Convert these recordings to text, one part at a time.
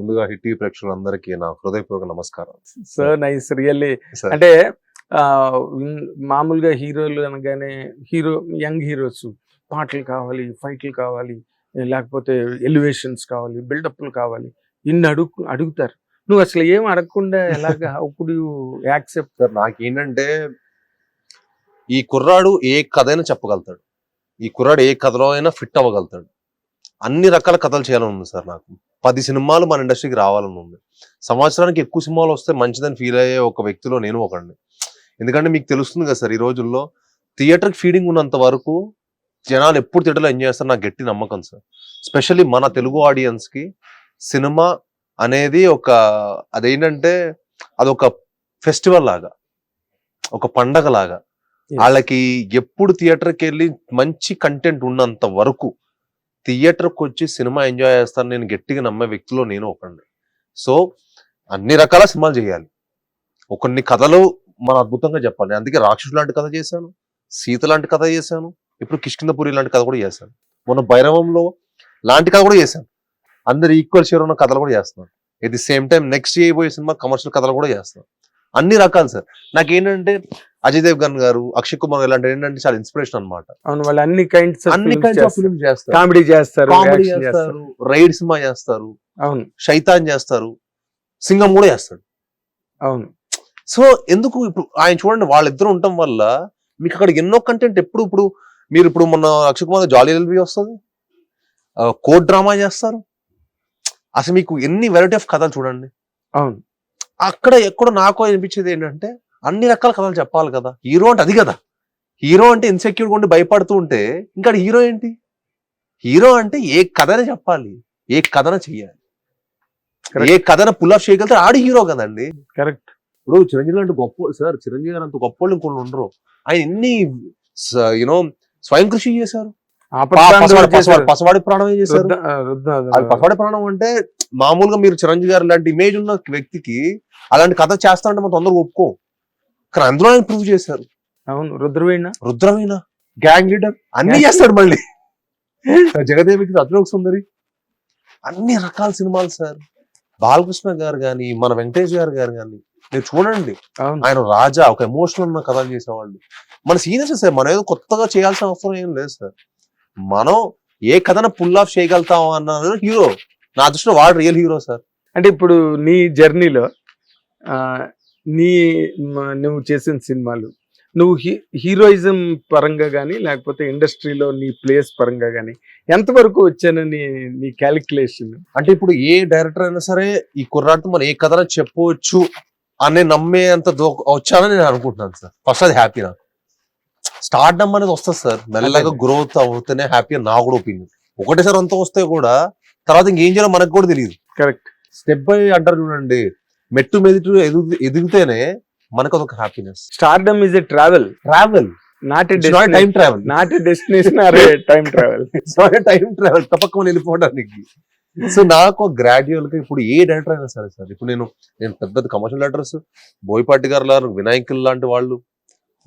ముందుగా hit TV ప్రేక్షకులందరికీ నా హృదయపూర్వక నమస్కారం. So nice really. సార్. అంటే మామూలుగా హీరోలు అనగానే హీరో యంగ్ హీరోస్ పాటలు కావాలి ఫైట్లు కావాలి లేకపోతే ఎలివేషన్స్ కావాలి బిల్డప్లు కావాలి ఇన్ని అడుగు అడుగుతారు. నువ్వు అసలు ఏం అడగకుండా ఎలాగా అప్పుడు యాక్సెప్ట్? సార్ నాకేంటంటే ఈ కుర్రాడు ఏ కథ అయినా చెప్పగలుగుతాడు. ఈ కుర్రాడు ఏ కథలో అయినా ఫిట్ అవ్వగలుగుతాడు. అన్ని రకాల కథలు చేయాలని ఉంది సార్ నాకు. పది సినిమాలు మన ఇండస్ట్రీకి రావాలని ఉంది. సంవత్సరానికి ఎక్కువ సినిమాలు వస్తే మంచిదని ఫీల్ అయ్యే ఒక వ్యక్తిలో నేను ఒకడిని. ఎందుకంటే మీకు తెలుస్తుంది కదా సార్ ఈ రోజుల్లో థియేటర్కి ఫీడింగ్ ఉన్నంత వరకు జనాలు ఎప్పుడు థియేటర్లో ఎంజాయ్ చేస్తారు? నాకు గట్టి నమ్మకం సార్. స్పెషల్లీ మన తెలుగు ఆడియన్స్కి సినిమా అనేది ఒక అదేంటంటే అదొక ఫెస్టివల్ లాగా ఒక పండగ లాగా. వాళ్ళకి ఎప్పుడు థియేటర్కి వెళ్ళి మంచి కంటెంట్ ఉన్నంత వరకు థియేటర్కి వచ్చి సినిమా ఎంజాయ్ చేస్తాను నేను గట్టిగా నమ్మే వ్యక్తిలో నేను ఒకడిని. సో అన్ని రకాల సినిమాలు చేయాలి. కొన్ని కథలు మన అద్భుతంగా చెప్పాలి. అందుకే రాక్షసు లాంటి కథ చేశాను సీత లాంటి కథ చేశాను ఇప్పుడు కిష్కిందపురి లాంటి కథ కూడా చేశాను. మొన్న భైరవంలో లాంటి కథ కూడా చేశాను. అందరు ఈక్వల్ షేర్ ఉన్న కథలు కూడా చేస్తున్నాను. At the same time next చేయబోయే సినిమా కమర్షియల్ కథలు కూడా చేస్తున్నాను. అన్ని రకాలు సార్ నాకేంటంటే అజయ్ దేవ్ గన్ గారు అక్షయ్ కుమార్ ఇలాంటి ఏంటంటే చాలా ఇన్స్పిరేషన్ అన్నమాట. అవును వాళ్ళు అన్ని కైండ్స్ అన్ని కైండ్స్ ఆఫ్ ఫిల్మ్ చేస్తారు. కామెడీ చేస్తారు. కామెడీ చేస్తారు రైడ్ సినిమా చేస్తారు అవును. శైతాన్ చేస్తారు సింగం కూడా చేస్తాడు. అవును. సో ఎందుకు ఇప్పుడు ఆయన చూడండి వాళ్ళిద్దరు ఉండటం వల్ల మీకు అక్కడ ఎన్నో కంటెంట్ ఎప్పుడు ఇప్పుడు మీరు ఇప్పుడు మొన్న అక్షయ్ కుమార్ జాలీ ఎల్బి వస్తుంది? కోడ్ డ్రామా చేస్తారు? అసలు మీకు ఎన్ని వెరైటీ ఆఫ్ కథలు చూడండి. అవును. అక్కడ ఎక్కడో నాకు అనిపించేది ఏంటంటే అన్ని రకాల కథలు చెప్పాలి కదా. హీరో అంటే అది కదా. హీరో అంటే ఇన్సెక్యూర్ ఉండి భయపడుతూ ఉంటే ఇంకా హీరో ఏంటి? హీరో అంటే ఏ కథనే చెప్పాలి? ఏ కథన చెయ్యాలి? ఏ కథన పుల్ ఆఫ్ చేయగలిగితే ఆడి హీరో కదండి. కరెక్ట్ ఇప్పుడు చిరంజీవి లాంటి గొప్ప సార్ చిరంజీవి గారు అంత గొప్ప వాళ్ళు ఇంకొన్ని ఉండరు. ఆయన ఎన్ని యూనో స్వయం కృషి చేశారు. పసవాడి- ప్రాణం ఏం చేశారు? పసవాడి ప్రాణం అంటే మామూలుగా మీరు చిరంజీవి గారు లాంటి ఇమేజ్ ఉన్న వ్యక్తికి అలాంటి కథ చేస్తా అంటే మనం తొందరగా ఒప్పుకో. కానీ అందులో ఆయన ప్రూవ్ చేశారు. అవును రుద్రవీణ రుద్రవీణ గ్యాంగ్ లీడర్ అన్ని చేస్తాడు మళ్ళీ. జగదేవికి అతిలోక సుందరి. అన్ని రకాల సినిమాలు సార్. బాలకృష్ణ గారు కానీ మన వెంకటేష్ గారు గారు కానీ మీరు చూడండి. ఆయన రాజా ఒక ఎమోషనల్ ఉన్న కథలు చేసేవాళ్ళు. మన సీనియర్స్ సార్ మనం ఏదో కొత్తగా చేయాల్సిన అవసరం ఏం లేదు సార్. మనం ఏ కథన పుల్ ఆఫ్ చేయగలుగుతాం అన్నది హీరో నా దృష్టిలో వాడు రియల్ హీరో సార్. అంటే ఇప్పుడు నీ జర్నీలో ఆ, నీ నువ్వు చేసిన సినిమాలు. నువ్వు హీ- హీరోయిజం పరంగా కానీ లేకపోతే ఇండస్ట్రీలో నీ ప్లేస్ పరంగా కానీ ఎంతవరకు వచ్చానని నీ క్యాలిక్యులేషన్? అంటే ఇప్పుడు ఏ డైరెక్టర్ అయినా సరే ఈ కుర్రాడితో మనం ఏ కథన చెప్పవచ్చు అనే నమ్మే అంత వచ్చానని నేను అనుకుంటున్నాను సార్. ఫస్ట్ అది హ్యాపీ నాకు. స్టార్డమ్ అనేది వస్తుంది సార్. మెల్లగా. గ్రోత్ అవుతేనే హ్యాపీ నా కూడా ఒపీనియన్ ఒకటేసారి అంతా వస్తే కూడా తర్వాత ఇంకేం చేయాలో మనకు కూడా తెలియదు. కరెక్ట్ స్టెప్ బై అంటారు చూడండి. మెట్టు ఎదుగు ఎదిగితేనే మనకు అదొక happiness stardom is a travel travel not time travel not destination time travel time travel తప్పకుండా వెళ్ళిపోవడానికి. సో నాకు గ్రాడ్యువల్గా ఇప్పుడు ఏ డైరెక్టర్ అయినా సరే సార్ ఇప్పుడు నేను నేను పెద్ద పెద్ద కమర్షియల్ డైరెక్టర్స్ బోయపాటి గారు వినాయకులు లాంటి వాళ్ళు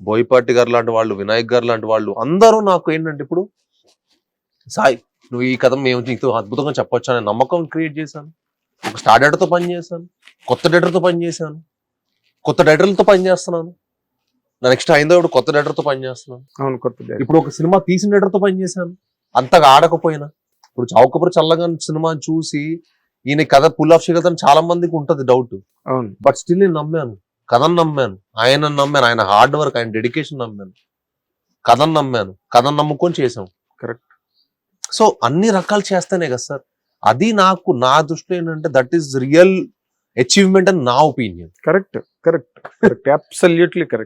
బోయపాటి గారు లాంటి వాళ్ళు వినాయక్ గారు లాంటి వాళ్ళు అందరూ నాకు ఏంటంటే ఇప్పుడు సాయి నువ్వు ఈ కథ మేము అద్భుతంగా చెప్పొచ్చు అనే నమ్మకం క్రియేట్ చేశాను. ఒక స్టార్ డైరెక్టర్తో పని చేశాను కొత్త డైరెక్టర్తో పని చేశాను కొత్త డైరెక్టర్లతో పని చేస్తున్నాను. నా నెక్స్ట్ అయిందో ఇప్పుడు కొత్త డైరెక్టర్తో పని చేస్తున్నాను అవును కొత్త. ఇప్పుడు ఒక సినిమా తీసిన డైరెక్టర్తో పని చేశాను. అంతగా ఆడకపోయినా ఇప్పుడు చౌకపురి చల్లగా సినిమా చూసి ఈయన కథ పుల్ ఆఫ్ చేయగలుగుతాను చాలా మందికి ఉంటది డౌట్ అవును. బట్ స్టిల్ నేను నమ్మాను. కథను నమ్మాను. ఆయన నమ్మాను. ఆయన హార్డ్ వర్క్ ఆయన డెడికేషన్ నమ్మాను. కథను నమ్మాను. కథను నమ్ముకొని చేసాం Correct. సో అన్ని రకాలు చేస్తేనే కదా సార్. అది నాకు నా దృష్టిలో ఏంటంటే దట్ ఈస్ రియల్ అచీవ్మెంట్ అని నా opinion correct correct correct absolutely correct